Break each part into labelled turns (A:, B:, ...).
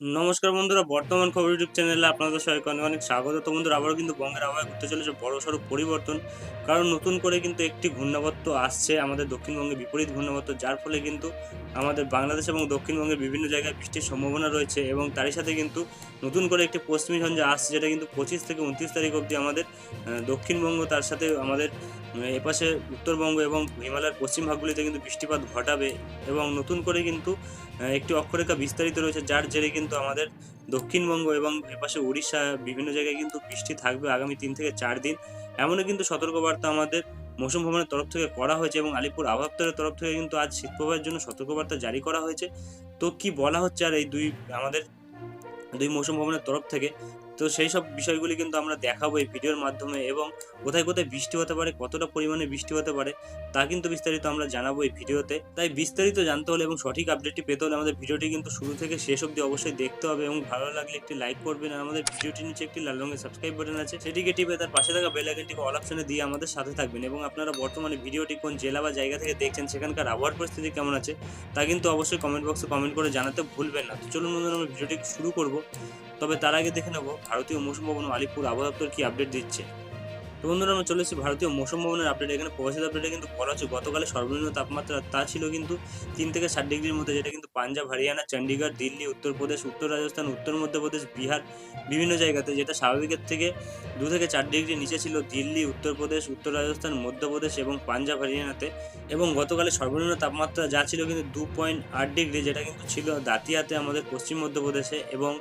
A: নমস্কার বন্ধুরা, বর্তমান খবর ইউটিউব চ্যানেলে আপনাদের সবাইকে অনেক অনেক স্বাগত। তো বন্ধুরা, আবারও কিন্তু বঙ্গের আবহাওয়া ঘুরতে চলেছে বড় সড়ো পরিবর্তন। কারণ নতুন করে কিন্তু একটি ঘূর্ণাবর্ত আসছে, আমাদের দক্ষিণবঙ্গে বিপরীত ঘূর্ণাবর্ত, যার ফলে কিন্তু আমাদের বাংলাদেশ এবং দক্ষিণবঙ্গের বিভিন্ন জায়গায় বৃষ্টির সম্ভাবনা রয়েছে এবং তারই সাথে কিন্তু নতুন করে একটি পশ্চিমী ঝঞ্ঝা আসছে, যেটা কিন্তু পঁচিশ থেকে উনত্রিশ তারিখ অবধি আমাদের দক্ষিণবঙ্গ, তার সাথে আমাদের এপাশে উত্তরবঙ্গ এবং হিমালয়ের পশ্চিম ভাগগুলিতে কিন্তু বৃষ্টিপাত ঘটাবে এবং নতুন করে কিন্তু একটি অক্ষরেখা বিস্তারিত রয়েছে, যার জেরে কিন্তু আমাদের দক্ষিণবঙ্গ এবং এপাশে উড়িষ্যা বিভিন্ন জায়গায় কিন্তু বৃষ্টি থাকবে আগামী তিন থেকে চার দিন। এমনও কিন্তু সতর্কবার্তা আমাদের মৌসুম ভবনের তরফ থেকে করা হয়েছে এবং আলিপুর আবহাওয়া তরফ থেকে কিন্তু আজ শীত শীতপ্রবাহের জন্য সতর্কবার্তা জারি করা হয়েছে। তো কি বলা হচ্ছে আর এই দুই আমাদের দুই মৌসুম ভবনের তরফ থেকে তো সেই সব বিষয়গুলি কিন্তু আমরা দেখাবো এই ভিডিওর মাধ্যমে এবং কোথায় কোথায় বৃষ্টি হতে পারে, কতটা পরিমাণে বৃষ্টি হতে পারে, তা কিন্তু বিস্তারিত আমরা জানাব এই ভিডিওতে। তাই বিস্তারিত জানতে হলে এবং সঠিক আপডেটটি পেতে হলে আমাদের ভিডিওটি কিন্তু শুরু থেকে শেষ অবধি অবশ্যই দেখতে হবে এবং ভালো লাগলে একটি লাইক করবেন আর আমাদের ভিডিওটির নিচে একটি লাল রঙের সাবস্ক্রাইব বাটন আছে, সেটিকে টিপে তার পাশে থাকা বেল আইকনটিকে অল অপশনে দিয়ে আমাদের সাথে থাকবেন এবং আপনারা বর্তমানে ভিডিওটি কোন জেলা বা জায়গা থেকে দেখছেন, সেখানকার আবহাওয়ার পরিস্থিতি কেমন আছে, তা কিন্তু অবশ্যই কমেন্ট বক্সে কমেন্ট করে জানাতে ভুলবেন না। তো চলুন বন্ধুরা, আমরা ভিডিওটি শুরু করব। তবে তার আগে দেখে নেব ভারতীয় মৌসুম ভবন আলিপুর আবহাওয়া দপ্তর কি আপডেট দিচ্ছে। তো বন্ধুরা, আমরা চলে এসেছি ভারতীয় মৌসুম ভবনের আপডেট এখানে প্রকাশিত আপডেটে কিন্তু বলা হচ্ছে, গতকালে সর্বনিম্ন তাপমাত্রা তা ছিল কিন্তু তিন থেকে ষাট ডিগ্রির মধ্যে, যেটা কিন্তু পাঞ্জাব, হরিয়ানা চণ্ডীগড় দিল্লি, উত্তরপ্রদেশ, উত্তর রাজস্থান, উত্তর মধ্যপ্রদেশ, বিহার বিভিন্ন জায়গাতে, যেটা স্বাভাবিকের থেকে দু থেকে চার ডিগ্রি নিচে ছিল দিল্লি, উত্তরপ্রদেশ, উত্তর রাজস্থান, মধ্যপ্রদেশ এবং পাঞ্জাব, হরিয়ানাতে। এবং গতকালে সর্বনিম্ন তাপমাত্রা যা ছিল কিন্তু দু পয়েন্ট আট ডিগ্রি, যেটা কিন্তু ছিল দাতিয়াতে আমাদের পশ্চিম মধ্যপ্রদেশে। এবং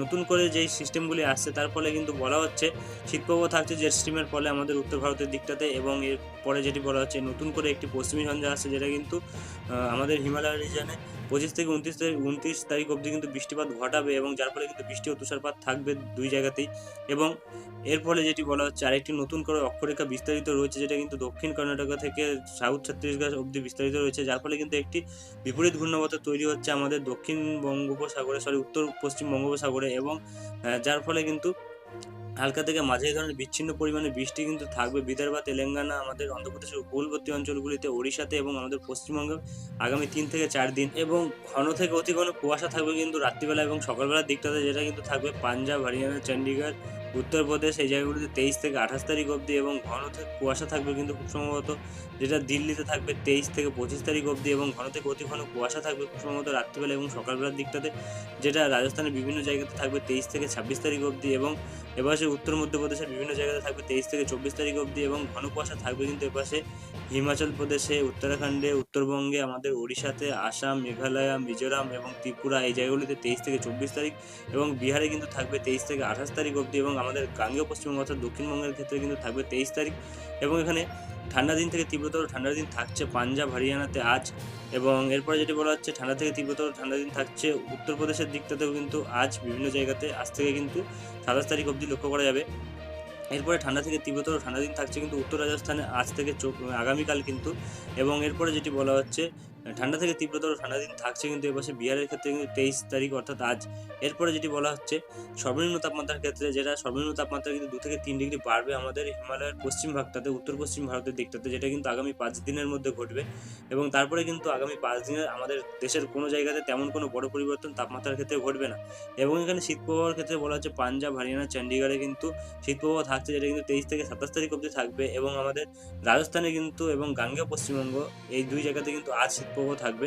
A: নতুন করে যেই সিস্টেমগুলি আসছে, তার ফলে কিন্তু বলা হচ্ছে, শীতপ্রবাহ থাকছে যে জেট স্ট্রিমের ফলে আমাদের উত্তর ভারতের দিকটাতে এবং এর পরে যেটি বলা হচ্ছে নতুন করে একটি পশ্চিমী ঝঞ্ঝা আসছে, যেটা কিন্তু আমাদের হিমালয় রিজনে পঁচিশ থেকে উনত্রিশ তারিখ উনত্রিশ তারিখ অবধি কিন্তু বৃষ্টিপাত ঘটাবে এবং যার ফলে কিন্তু বৃষ্টি ও তুষারপাত থাকবে দুই জায়গাতেই এবং এর ফলে যেটি বলা হচ্ছে আরেকটি নতুন করে অক্ষরেখা বিস্তারিত রয়েছে, যেটা কিন্তু দক্ষিণ কর্ণাটকা থেকে সাউথ ছত্তিশগড় অবধি বিস্তারিত রয়েছে, যার ফলে কিন্তু একটি বিপরীত ঘূর্ণাবর্ত তৈরি হচ্ছে আমাদের দক্ষিণ বঙ্গোপসাগরে সরি উত্তর পশ্চিম বঙ্গোপসাগরে এবং যার ফলে কিন্তু হালকা থেকে মাঝারি ধরনের বিচ্ছিন্ন পরিমাণে বৃষ্টি কিন্তু থাকবে। বিদর্ভা, তেলেঙ্গানা, আমাদের অন্ধ্রপ্রদেশের উপকূলবর্তী অঞ্চলগুলিতে, ওড়িশাতে এবং আমাদের পশ্চিমবঙ্গে আগামী তিন থেকে চার দিন এবং ঘন থেকে অতি ঘন কুয়াশা থাকবে কিন্তু রাত্রিবেলা এবং সকালবেলার দিকটাতে যেটা কিন্তু থাকবে পাঞ্জাব, হরিয়ানা চণ্ডীগড় উত্তরপ্রদেশ এই জায়গাগুলিতে তেইশ থেকে আঠাশ তারিখ অবধি এবং ঘন কুয়াশা থাকবে কিন্তু খুব সম্ভবত যেটা দিল্লিতে থাকবে তেইশ থেকে পঁচিশ তারিখ অবধি এবং ঘন থেকে অতি ঘন কুয়াশা থাকবে খুব সম্ভবত রাত্রিবেলা এবং সকালবেলার দিকটাতে, যেটা রাজস্থানের বিভিন্ন জায়গাতে থাকবে তেইশ থেকে ছাব্বিশ তারিখ অবধি এবং এপাশে উত্তর মধ্যপ্রদেশের বিভিন্ন জায়গাতে থাকবে তেইশ থেকে চব্বিশ তারিখ অবধি এবং ঘন কুয়াশা থাকবে কিন্তু এপাশে হিমাচল প্রদেশে, উত্তরাখণ্ডে, উত্তরবঙ্গে, আমাদের ওড়িশাতে, আসাম, মেঘালয়, মিজোরাম এবং ত্রিপুরা এই জায়গাগুলিতে তেইশ থেকে চব্বিশ তারিখ এবং বিহারে কিন্তু থাকবে তেইশ থেকে আঠাশ তারিখ অবধি এবং আমাদের গাঙ্গেয় পশ্চিমবঙ্গ অর্থাৎ দক্ষিণবঙ্গের ক্ষেত্রে কিন্তু থাকবে তেইশ তারিখ এবং এখানে ঠান্ডা দিন থেকে তীব্রতর ঠান্ডা দিন থাকছে পাঞ্জাব, হরিয়ানাতে আজ এবং এরপরে যেটি বলা হচ্ছে ঠান্ডা থেকে তীব্রতর ঠান্ডা দিন থাকছে উত্তরপ্রদেশের দিকটাতেও কিন্তু আজ বিভিন্ন জায়গাতে আজ থেকে কিন্তু সাতাশ তারিখ অবধি লক্ষ্য করা যাবে। এরপরে ঠান্ডা থেকে তীব্রতর ঠান্ডা দিন থাকছে কিন্তু উত্তর রাজস্থানে আজ থেকে আগামীকাল কিন্তু এবং এরপরে যেটি বলা হচ্ছে ঠান্ডা থেকে তীব্রতর ঠান্ডা দিন থাকছে কিন্তু এপাশে বিহারের ক্ষেত্রে কিন্তু তেইশ তারিখ অর্থাৎ আজ। এরপরে যেটি বলা হচ্ছে, সর্বনিম্ন তাপমাত্রার ক্ষেত্রে যেটা সর্বনিম্ন তাপমাত্রা কিন্তু দু থেকে তিন ডিগ্রি বাড়বে আমাদের হিমালয়ের পশ্চিম ভাগটাতে, উত্তর পশ্চিম ভারতের দিকটাতে, যেটা কিন্তু আগামী পাঁচ দিনের মধ্যে ঘটবে। এবং তারপরে কিন্তু আগামী পাঁচ দিনে আমাদের দেশের কোনো জায়গাতে তেমন কোনো বড় পরিবর্তন তাপমাত্রার ক্ষেত্রে ঘটবে না। এবং এখানে শীতপ্রবাহের ক্ষেত্রে বলা হচ্ছে পাঞ্জাব, হরিয়ানা চণ্ডীগড়ে কিন্তু শীতপ্রবাহ থাকছে, যেটা কিন্তু তেইশ থেকে সাতাশ তারিখ অবধি থাকবে। এবং আমাদের রাজস্থানে কিন্তু এবং গাঙ্গেয় পশ্চিমবঙ্গ এই দুই জায়গাতে কিন্তু আজ শীতপ্রবাহ থাকবে।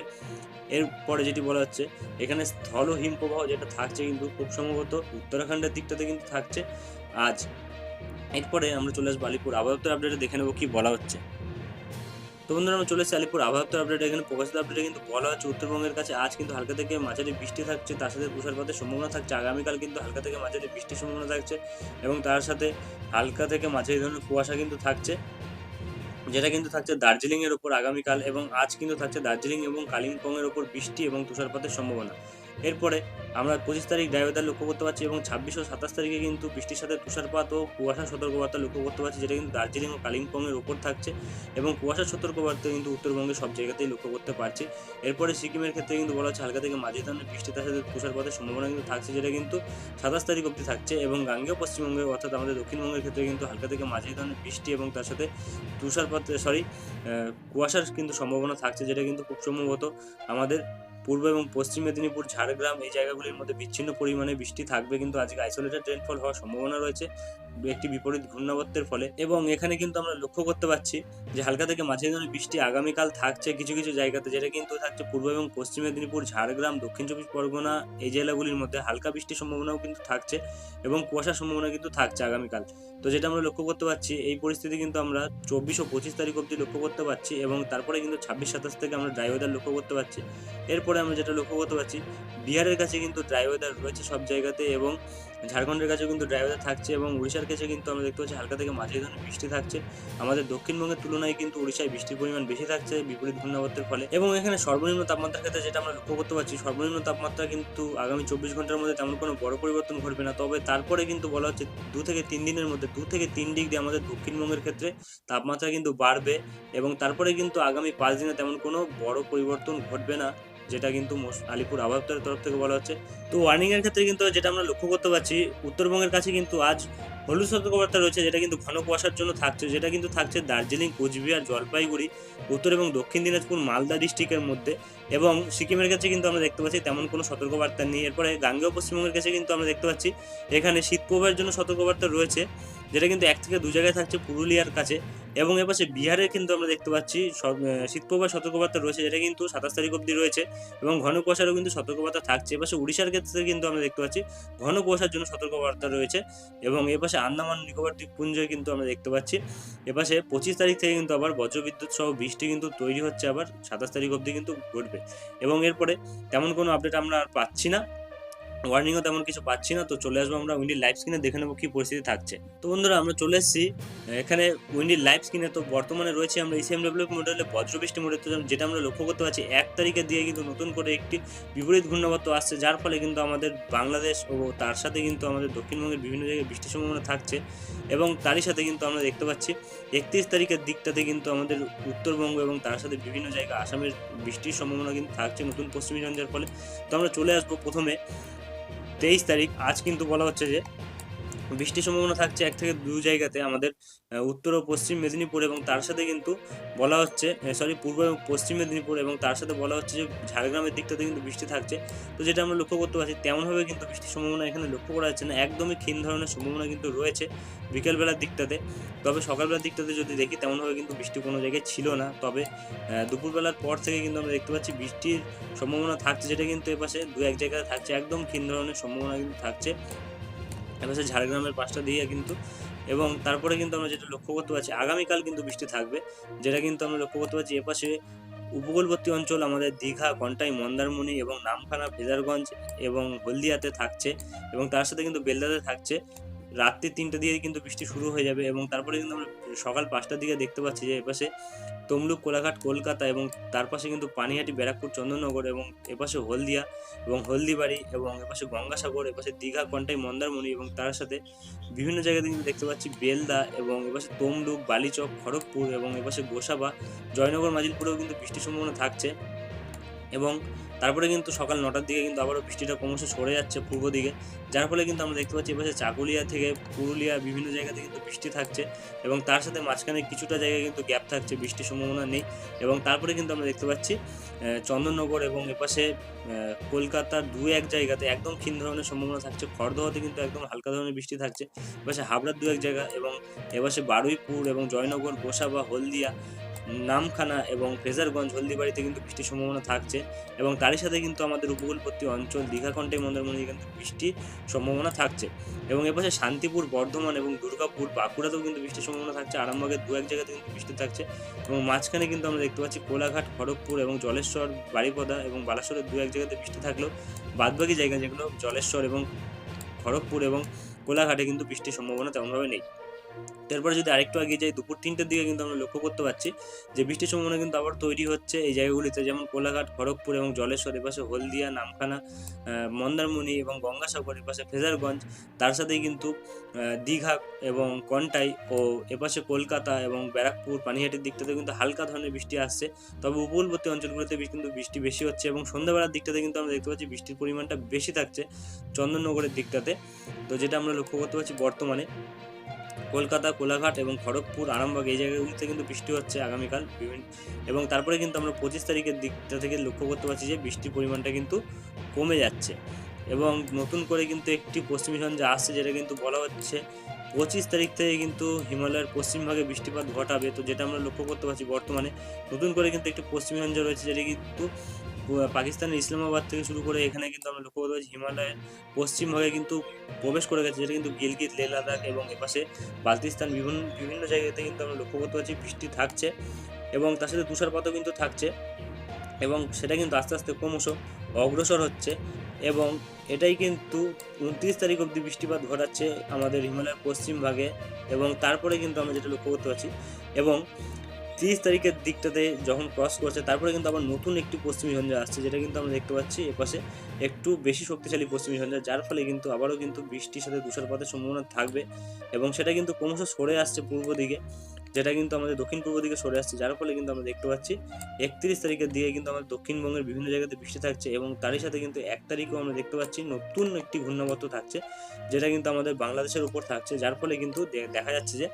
A: এরপরে যেটি বলা হচ্ছে, এখানে স্থল হিমপ্রবাহ যেটা থাকছে কিন্তু খুব সম্ভবত উত্তরাখণ্ডের দিকটাতে কিন্তু থাকছে। আজ এরপরে আমরা চলে আসব আলিপুর আবহাওয়া আপডেটে দেখে নেব কি বলা হচ্ছে। তো বন্ধুরা, আমরা চলে এসেছি আলিপুর আবহাওয়া আপডেট এখানে প্রকাশিত আপডেটে কিন্তু বলা হচ্ছে, উত্তরবঙ্গের কাছে আজ কিন্তু হালকা থেকে মাঝারি বৃষ্টি থাকছে, তার সাথে তুষারপাতের সম্ভাবনা থাকছে। আগামীকাল কিন্তু হালকা থেকে মাঝারি বৃষ্টির সম্ভাবনা থাকছে এবং তার সাথে হালকা থেকে মাঝারি ধরনের কুয়াশা কিন্তু থাকছে। যেটা কিন্তু থাকছে দার্জিলিং এর উপর আগামীকাল এবং আজ কিন্তু থাকছে দার্জিলিং এবং কালিম্পং এর উপর বৃষ্টি এবং তুষারপাতের সম্ভাবনা। এরপরে আমরা পঁচিশ তারিখ দায়বেদার লক্ষ্য করতে পারছি এবং ছাব্বিশ ও সাতাশ তারিখে কিন্তু বৃষ্টির সাথে তুষারপাত ও কুয়াশা সতর্কবার্তা লক্ষ্য করতে পারছি, যেটা কিন্তু দার্জিলিং ও কালিম্পংয়ের ওপর থাকছে এবং কুয়াশা সতর্কবার্তা কিন্তু উত্তরবঙ্গের সব জায়গাতেই লক্ষ্য করতে পারছি। এরপরে সিকিমের ক্ষেত্রে কিন্তু বলা হচ্ছে হালকা থেকে মাঝে ধরনের বৃষ্টি তার সাথে তুষারপাতের সম্ভাবনা কিন্তু থাকছে, যেটা কিন্তু সাতাশ তারিখ অবধি থাকছে এবং গাঙ্গেয় পশ্চিমবঙ্গে অর্থাৎ আমাদের দক্ষিণবঙ্গের ক্ষেত্রে কিন্তু হালকা থেকে মাঝে ধরনের বৃষ্টি এবং তার সাথে তুষারপাত সরি কুয়াশার কিন্তু সম্ভাবনা থাকছে, যেটা কিন্তু খুব সম্ভবত আমাদের পূর্ব এবং পশ্চিম মেদিনীপুর, ঝাড়গ্রাম এই জায়গাগুলির মধ্যে বিচ্ছিন্ন পরিমাণে বৃষ্টি থাকবে, কিন্তু আজকে আইসোলেটেড রেনফল হওয়ার সম্ভাবনা রয়েছে। একটি বিপরীত ঘূর্ণাবর্তের ফলে। এবং এখানে কিন্তু আমরা লক্ষ্য করতে পারছি যে হালকা থেকে মাঝে ধরনের বৃষ্টি আগামীকাল থাকছে কিছু কিছু জায়গাতে, যেটা কিন্তু থাকছে পূর্ব এবং পশ্চিম মেদিনীপুর, ঝাড়গ্রাম, দক্ষিণ চব্বিশ পরগনা এই জেলাগুলির মধ্যে হালকা বৃষ্টির সম্ভাবনাও কিন্তু থাকছে এবং কুয়াশার সম্ভাবনা কিন্তু থাকছে আগামীকাল। তো যেটা আমরা লক্ষ্য করতে পারছি, এই পরিস্থিতি কিন্তু আমরা চব্বিশ ও পঁচিশ তারিখ অবধি লক্ষ্য করতে পারছি এবং তারপরে কিন্তু ছাব্বিশ, সাতাশ থেকে আমরা ড্রাই ওয়েদার লক্ষ্য করতে পারছি। এরপরে আমরা যেটা লক্ষ্য করতে পারছি, বিহারের কাছে কিন্তু ড্রাই ওয়েদার রয়েছে সব জায়গাতে এবং ঝাড়খণ্ডের কাছেও কিন্তু ড্রাই ওয়েদার থাকছে এবং উড়িষ্যার কাছে কিন্তু আমরা দেখতে পাচ্ছি হালকা থেকে মাঝারি ধরনের বৃষ্টি থাকছে। আমাদের দক্ষিণবঙ্গের তুলনায় কিন্তু উড়িষ্যায় বৃষ্টির পরিমাণ বেশি থাকছে বিপরীত ঘূর্ণাবর্তের ফলে। এবং এখানে সর্বনিম্ন তাপমাত্রার ক্ষেত্রে যেটা আমরা লক্ষ্য করতে পারছি, সর্বনিম্ন তাপমাত্রা কিন্তু আগামী চব্বিশ ঘণ্টার মধ্যে তেমন কোনো বড় পরিবর্তন ঘটবে না। তবে তারপরে কিন্তু বলা হচ্ছে দু থেকে তিন দিনের মধ্যে, দু থেকে তিন ডিগ্রি আমাদের দক্ষিণবঙ্গের ক্ষেত্রে তাপমাত্রা কিন্তু বাড়বে এবং তারপরে কিন্তু আগামী পাঁচ দিনে তেমন কোনো বড় পরিবর্তন ঘটবে না। যেটা কিন্তু আলিপুর আবহাওয়া দপ্তরের তরফ থেকে বলা হচ্ছে। তো ওয়ার্নিং এর ক্ষেত্রে কিন্তু যেটা আমরা লক্ষ্য করতে পারছি, উত্তরবঙ্গের কাছে কিন্তু আজ হলুদ সতর্কবার্তা রয়েছে, যেটা কিন্তু ঘন কুয়াশার জন্য থাকছে, যেটা কিন্তু থাকছে দার্জিলিং, কোচবিহার, জলপাইগুড়ি, উত্তর এবং দক্ষিণ দিনাজপুর, মালদা ডিস্ট্রিক্টের মধ্যে এবং সিকিমের কাছে কিন্তু আমরা দেখতে পাচ্ছি তেমন কোনো সতর্কবার্তা নেই। এরপরে গাঙ্গেয় পশ্চিমবঙ্গের কাছে কিন্তু আমরা দেখতে পাচ্ছি, এখানে শীতপ্রবাহের জন্য সতর্কবার্তা রয়েছে, যেটা কিন্তু এক থেকে দু জায়গায় থাকছে পুরুলিয়ার কাছে। এবং এপাশে বিহারের কিন্তু আমরা দেখতে পাচ্ছি শীতপ্রবাহ সতর্কবার্তা রয়েছে, যেটা কিন্তু সাতাশ তারিখ অবধি রয়েছে এবং ঘন কুয়াশারও কিন্তু সতর্কবার্তা থাকছে। এপাশে উড়িষ্যার ক্ষেত্রে কিন্তু আমরা দেখতে পাচ্ছি ঘন কুয়াশার জন্য সতর্কবার্তা রয়েছে এবং এপাশে আন্দামান নিকোবর দ্বীপপুঞ্জে কিন্তু আমরা দেখতে পাচ্ছি। এপাশে পঁচিশ তারিখ থেকে কিন্তু আবার বজ্রবিদ্যুৎ সহ বৃষ্টি কিন্তু তৈরি হচ্ছে আবার সাতাশ তারিখ অবধি কিন্তু ঘটবে এবং এরপরে তেমন কোনো আপডেট আমরা আর পাচ্ছি না। ওয়ার্নিংও তেমন কিছু পাচ্ছি না, তো চলে আসব আমরা উইন্ডির লাইভ স্ক্রিনে দেখে নেব কি পরিস্থিতি থাকছে। তো বন্ধুরা, আমরা চলে এসেছি, এখানে উইন্ডির লাইভ স্ক্রিনে তো বর্তমানে রয়েছে আমরা ইসিএম ডেভেলপ মডেলে বজ্রবৃষ্টি মডেল যেটা আমরা লক্ষ্য করতে পারছি, এক তারিখে দিয়ে কিন্তু নতুন করে একটি বিপরীত ঘূর্ণাবর্ত আসছে, যার ফলে কিন্তু আমাদের বাংলাদেশ ও তার সাথে কিন্তু আমাদের দক্ষিণবঙ্গের বিভিন্ন জায়গায় বৃষ্টির সম্ভাবনা থাকছে এবং তারই সাথে কিন্তু আমরা দেখতে পাচ্ছি, একত্রিশ তারিখের দিকটাতে কিন্তু আমাদের উত্তরবঙ্গ এবং তার সাথে বিভিন্ন জায়গায় আসামের বৃষ্টির সম্ভাবনা কিন্তু থাকছে নতুন পশ্চিমী ঝঞ্ঝার ফলে। তো আমরা চলে আসব প্রথমে। তেইশ তারিখ আজ কিন্তু বলা হচ্ছে যে বৃষ্টির সম্ভাবনা থাকছে এক থেকে দু জায়গাতে আমাদের উত্তর ও পশ্চিম মেদিনীপুর এবং তার সাথে কিন্তু বলা হচ্ছে সরি পূর্ব এবং পশ্চিম মেদিনীপুর এবং তার সাথে বলা হচ্ছে যে ঝাড়গ্রামের দিকটাতে কিন্তু বৃষ্টি থাকছে। তো যেটা আমরা লক্ষ্য করতে পারছি, তেমনভাবে কিন্তু বৃষ্টির সম্ভাবনা এখানে লক্ষ্য করা যাচ্ছে না। একদমই ক্ষীণ ধরনের সম্ভাবনা কিন্তু রয়েছে বিকেলবেলার দিকটাতে। তবে সকালবেলার দিকটাতে যদি দেখি, তেমনভাবে কিন্তু বৃষ্টি কোনো জায়গায় ছিল না। তবে দুপুরবেলার পর থেকে কিন্তু আমরা দেখতে পাচ্ছি বৃষ্টির সম্ভাবনা থাকছে, যেটা কিন্তু এপাশে দু এক জায়গায় থাকছে। একদম ক্ষীণ ধরনের সম্ভাবনা কিন্তু থাকছে। এপাশে ঝাড়গ্রামের পাশটা দিয়ে কিন্তু, এবং তারপরে কিন্তু আমরা যেটা লক্ষ্য করতে পারছি, আগামীকাল কিন্তু বৃষ্টি থাকবে, যেটা কিন্তু আমরা লক্ষ্য করতে পারছি এপাশে উপকূলবর্তী অঞ্চল আমাদের দীঘা, কন্টাই, মন্দারমণি এবং নামখানা ফেজারগঞ্জ এবং হলদিয়াতে থাকছে, এবং তার সাথে কিন্তু বেলদাতে থাকছে। রাত্রি তিনটে দিয়ে কিন্তু বৃষ্টি শুরু হয়ে যাবে এবং তারপরে কিন্তু আমরা সকাল পাঁচটার দিকে দেখতে পাচ্ছি যে এপাশে তমলুক, কোলাঘাট, কলকাতা এবং তার পাশে কিন্তু পানিহাটি, ব্যারাকপুর, চন্দননগর এবং এপাশে হলদিয়া এবং হলদিবাড়ি এবং এপাশে গঙ্গাসাগর, এপাশে দীঘা, কন্টাই, মন্দারমণি এবং তার সাথে বিভিন্ন জায়গাতে কিন্তু দেখতে পাচ্ছি বেলদা এবং এপাশে তমলুক, বালিচক, খড়গপুর এবং এপাশে গোসাবা, জয়নগর, মাজিলপুরেও কিন্তু বৃষ্টির সম্ভাবনা থাকছে। এবং তারপরে কিন্তু সকাল নটার দিকে কিন্তু আবারও বৃষ্টিটা ক্রমশ সরে যাচ্ছে পূর্ব দিকে, যার ফলে কিন্তু আমরা দেখতে পাচ্ছি এপাশে চাকুলিয়া থেকে পুরুলিয়া বিভিন্ন জায়গাতে কিন্তু বৃষ্টি থাকছে এবং তার সাথে মাঝখানে কিছুটা জায়গায় কিন্তু গ্যাপ থাকছে, বৃষ্টির সম্ভাবনা নেই এবং তারপরে কিন্তু আমরা দেখতে পাচ্ছি চন্দননগর এবং এপাশে কলকাতার দু এক জায়গাতে একদম ক্ষীণ ধরনের সম্ভাবনা থাকছে, খড়দহতে কিন্তু একদম হালকা ধরনের বৃষ্টি থাকছে, এপাশে হাবড়ার দু এক জায়গা এবং এপাশে বারুইপুর এবং জয়নগর গোসাবা হলদিয়া নামখানা এবং ফ্রেজারগঞ্জ হলদিবাড়িতে কিন্তু বৃষ্টির সম্ভাবনা থাকছে এবং তারই সাথে কিন্তু আমাদের উপকূলবর্তী অঞ্চল দীঘাকণ্ঠে মন্দারমণি কিন্তু বৃষ্টির সম্ভাবনা থাকছে। এবং এপাশে শান্তিপুর, বর্ধমান এবং দুর্গাপুর, বাঁকুড়াতেও কিন্তু বৃষ্টির সম্ভাবনা থাকছে। আরামবাগের দু এক জায়গাতে কিন্তু বৃষ্টি থাকছে এবং মাঝখানে কিন্তু আমরা দেখতে পাচ্ছি কোলাঘাট, খড়গপুর এবং জলেশ্বর বাড়িপদা এবং বালাসোরের দু এক জায়গাতে বৃষ্টি থাকলেও বাদবাকি জায়গা যেগুলো, জলেশ্বর এবং খড়গপুর এবং কোলাঘাটে কিন্তু বৃষ্টির সম্ভাবনা তেমনভাবে নেই। তারপরে যদি আরেকটু আগে যাই, দুপুর তিনটের দিকে কিন্তু আমরা লক্ষ্য করতে পারছি যে বৃষ্টির সম্ভাবনা কিন্তু আবার তৈরি হচ্ছে এই জায়গাগুলিতে, যেমন কোলাঘাট, খড়গপুর এবং জলেশ্বর, এপাশে হলদিয়া, নামখানা মন্দারমণি এবং গঙ্গাসাগর, এপাশে ফেজারগঞ্জ। তার সাথেই কিন্তু দীঘা এবং কন্টাই ও এপাশে কলকাতা এবং ব্যারাকপুর, পানিহাটির দিকটাতে কিন্তু হালকা ধরনের বৃষ্টি আসছে। তবে উপকূলবর্তী অঞ্চলগুলোতে কিন্তু বৃষ্টি বেশি হচ্ছে এবং সন্ধ্যাবেলার দিকটাতে কিন্তু আমরা দেখতে পাচ্ছি বৃষ্টির পরিমাণটা বেশি থাকছে চন্দননগরের দিকটাতে। তো যেটা আমরা লক্ষ্য করতে পারছি বর্তমানে। কলকাতা, কোলাঘাট এবং খড়গপুর, আরামবাগ, এই জায়গাগুলিতে কিন্তু বৃষ্টি হচ্ছে আগামীকাল। বিভিন্ন এবং তারপরে কিন্তু আমরা পঁচিশ তারিখের দিকটা থেকে লক্ষ্য করতে পারছি যে বৃষ্টির পরিমাণটা কিন্তু কমে যাচ্ছে। এবং নতুন করে কিন্তু একটি পশ্চিমী ঝঞ্ঝা আসছে যেটা কিন্তু বলা হচ্ছে পঁচিশ তারিখ থেকে কিন্তু হিমালয়ের পশ্চিমভাগে বৃষ্টিপাত ঘটাবে। তো যেটা আমরা লক্ষ্য করতে পারছি বর্তমানে নতুন করে কিন্তু একটি পশ্চিমী ঝঞ্ঝা রয়েছে যেটা কিন্তু পাকিস্তানের ইসলামাবাদ থেকে শুরু করে এখানে কিন্তু আমরা লক্ষ্য করতে পারছি হিমালয়ের পশ্চিমভাগে কিন্তু প্রবেশ করে গেছে, যেটা কিন্তু গিলগিত লে লাদাখ এবং এপাশে বালতিস্তান বিভিন্ন বিভিন্ন জায়গাতে কিন্তু আমরা লক্ষ্য করতে পারছি বৃষ্টি থাকছে এবং তার সাথে তুষারপাতও কিন্তু থাকছে এবং সেটা কিন্তু আস্তে আস্তে ক্রমশ অগ্রসর হচ্ছে এবং এটাই কিন্তু উনত্রিশ তারিখ অবধি বৃষ্টিপাত ঘটাচ্ছে আমাদের হিমালয়ের পশ্চিম ভাগে এবং তারপরে কিন্তু আমরা যেটা লক্ষ্য করতে পারছি এবং তিরিশ তারিখের দিকটাতে যখন ক্রস করছে, তারপরে কিন্তু আবার নতুন একটি পশ্চিমী ঝঞ্ঝা আসছে, যেটা কিন্তু আমরা দেখতে পাচ্ছি এপাশে একটু বেশি শক্তিশালী পশ্চিমী ঝঞ্ঝা, যার ফলে কিন্তু আবারও কিন্তু বৃষ্টির সাথে তুষারপাতের সম্ভাবনা থাকবে এবং সেটা কিন্তু ক্রমশ সরে আসছে পূর্ব দিকে। যেটা কিন্তু আমাদের দক্ষিণ পূর্ব দিকে সরে আসছে, যার ফলে কিন্তু আমরা দেখতে পাচ্ছি একত্রিশ তারিখের দিকে কিন্তু আমাদের দক্ষিণবঙ্গের বিভিন্ন জায়গাতে বৃষ্টি থাকছে এবং তারই সাথে কিন্তু এক তারিখেও আমরা দেখতে পাচ্ছি নতুন একটি ঘূর্ণাবর্ত থাকছে, যেটা কিন্তু আমাদের বাংলাদেশের উপর থাকছে, যার ফলে কিন্তু দেখা যাচ্ছে যে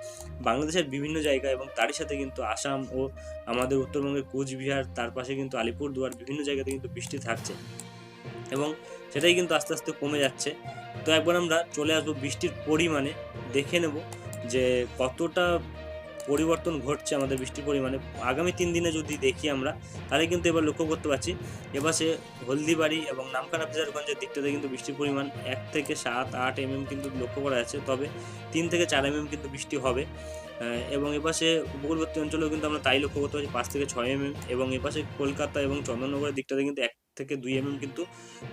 A: বাংলাদেশের বিভিন্ন জায়গা এবং তারই সাথে কিন্তু আসাম ও আমাদের উত্তরবঙ্গের কোচবিহার, তার পাশে কিন্তু আলিপুরদুয়ার বিভিন্ন জায়গাতে কিন্তু বৃষ্টি থাকছে এবং সেটাই কিন্তু আস্তে আস্তে কমে যাচ্ছে। তো একবার আমরা চলে আসব বৃষ্টির পরিমাণে, দেখে নেব যে কতটা পরিবর্তন ঘটছে আমাদের বৃষ্টির পরিমাণে। আগামী তিন দিনে যদি দেখি আমরা, তাহলে কিন্তু এবার লক্ষ্য করতে পারছি এপাশে হলদিবাড়ি এবং নামখানা ফিজারগঞ্জের দিকটাতে কিন্তু বৃষ্টির পরিমাণ এক থেকে সাত, আট এমএম কিন্তু লক্ষ্য করা যাচ্ছে, তবে তিন থেকে চার এমএম কিন্তু বৃষ্টি হবে। এবং এপাশে উপকূলবর্তী অঞ্চলেও কিন্তু আমরা তাই লক্ষ্য করতে পারছি, পাঁচ থেকে ছয় এমএম এবং এপাশে কলকাতা এবং চন্দননগরের দিকটাতে কিন্তু এক থেকে দুই এমএম কিন্তু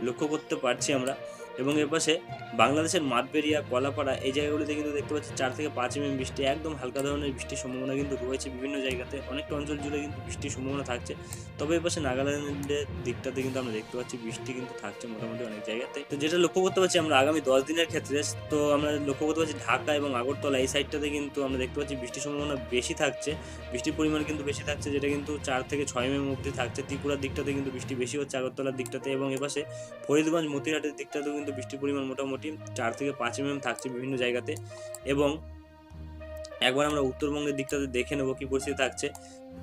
A: লক্ষ্য করতে পারছি আমরা। এবং এপাশে বাংলাদেশের মাতবেরিয়া কলাপাড়া এই জায়গাগুলিতে কিন্তু দেখতে পাচ্ছি চার থেকে পাঁচ এমএম বৃষ্টি, একদম হালকা ধরনের বৃষ্টির সম্ভাবনা কিন্তু রয়েছে বিভিন্ন জায়গাতে। অনেকটা অঞ্চল জুড়ে কিন্তু বৃষ্টির সম্ভাবনা থাকছে। তবে এপাশে নাগাল্যান্ডের দিকটাতে কিন্তু আমরা দেখতে পাচ্ছি বৃষ্টি কিন্তু থাকছে মোটামুটি অনেক জায়গাতে। তো যেটা লক্ষ্য করতে পারছি আমরা আগামী দশ দিনের ক্ষেত্রে, তো আমরা লক্ষ্য করতে পারছি ঢাকা এবং আগরতলা এই সাইডটাতে কিন্তু আমরা দেখতে পাচ্ছি বৃষ্টির সম্ভাবনা বেশি থাকছে। বৃষ্টির পরিমাণ কিন্তু বেশি থাকছে, যেটা কিন্তু চার থেকে ছয় এমএম অবধি থাকছে। ত্রিপুরার দিকটাতে কিন্তু বৃষ্টি বেশি হচ্ছে আগরতলার দিকটাতে এবং এপাশে ফরিদগঞ্জ, মতিরহাটের দিকটাতেও কিন্তু বৃষ্টির পরিমাণ মোটামুটি চার থেকে পাঁচ এমএম থাকছে বিভিন্ন জায়গাতে। এবং একবার আমরা উত্তরবঙ্গের দিকটাতে দেখে নেব কী পরিস্থিতি থাকছে।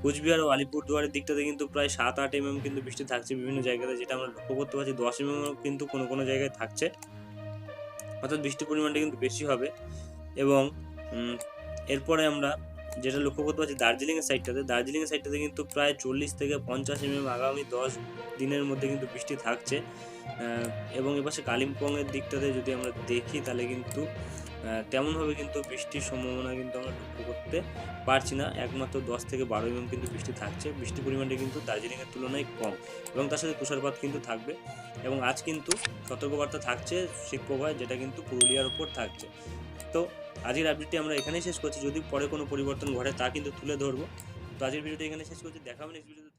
A: কুচবিহার ও আলিপুরদুয়ারের দিকটাতে কিন্তু প্রায় সাত আট এমএম কিন্তু বৃষ্টি থাকছে বিভিন্ন জায়গাতে, যেটা আমরা লক্ষ্য করতে পারছি দশ এমএম কিন্তু কোনো কোনো জায়গায় থাকছে। অর্থাৎ বৃষ্টির পরিমাণটা কিন্তু বেশি হবে। এবং এরপরে আমরা যেটা লক্ষ্য করতে পারছি দার্জিলিংয়ের সাইডটাতে দার্জিলিংয়ের সাইডটাতে কিন্তু প্রায় চল্লিশ থেকে পঞ্চাশ এমএম আগামী দশ দিনের মধ্যে কিন্তু বৃষ্টি থাকছে। এবং এপাশে কালিম্পংয়ের দিকটাতে যদি আমরা দেখি, তাহলে কিন্তু তেমনভাবে কিন্তু বৃষ্টির সম্ভাবনা কিন্তু আমরা লক্ষ্য করতে পারছি না। একমাত্র দশ থেকে বারো এমএম কিন্তু বৃষ্টি থাকছে। বৃষ্টির পরিমাণটা কিন্তু দার্জিলিংয়ের তুলনায় কম এবং তার সাথে তুষারপাত কিন্তু থাকবে এবং আজ কিন্তু সতর্কবার্তা থাকছে শীত প্রবাহ, যেটা কিন্তু পুরুলিয়ার উপর থাকছে। তো আজকের আপডেটটি আমরা এখানেই শেষ করছি। যদি পরে কোনো পরিবর্তন ঘটে, তা কিন্তু তুলে ধরবো। তো আজকের ভিডিওটি এখানে শেষ করছি। দেখা হবে নেক্সট ভিডিওতে